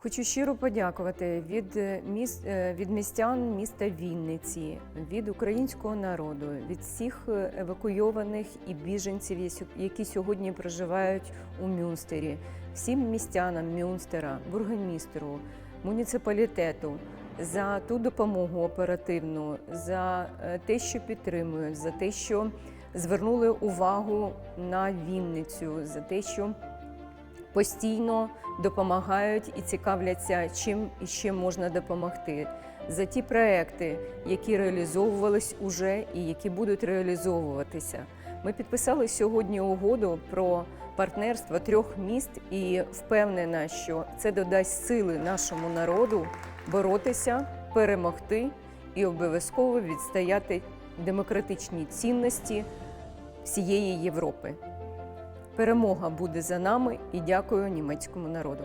Хочу щиро подякувати від, е, міс- е, від містян міста Вінниці, від українського народу, від всіх е, евакуйованих і біженців, які сьогодні проживають у Мюнстері, всім містянам Мюнстера, бургомістру, муніципалітету за ту допомогу оперативну, за те, що підтримують, за те, що звернули увагу на Вінницю, за те, що постійно допомагають і цікавляться, чим іще можна допомогти. За ті проекти, які реалізовувались уже і які будуть реалізовуватися. Ми підписали сьогодні угоду про партнерство трьох міст і впевнена, що це додасть сили нашому народу боротися, перемогти і обов'язково відстояти демократичні цінності всієї Європи. Перемога буде за нами і дякую німецькому народу.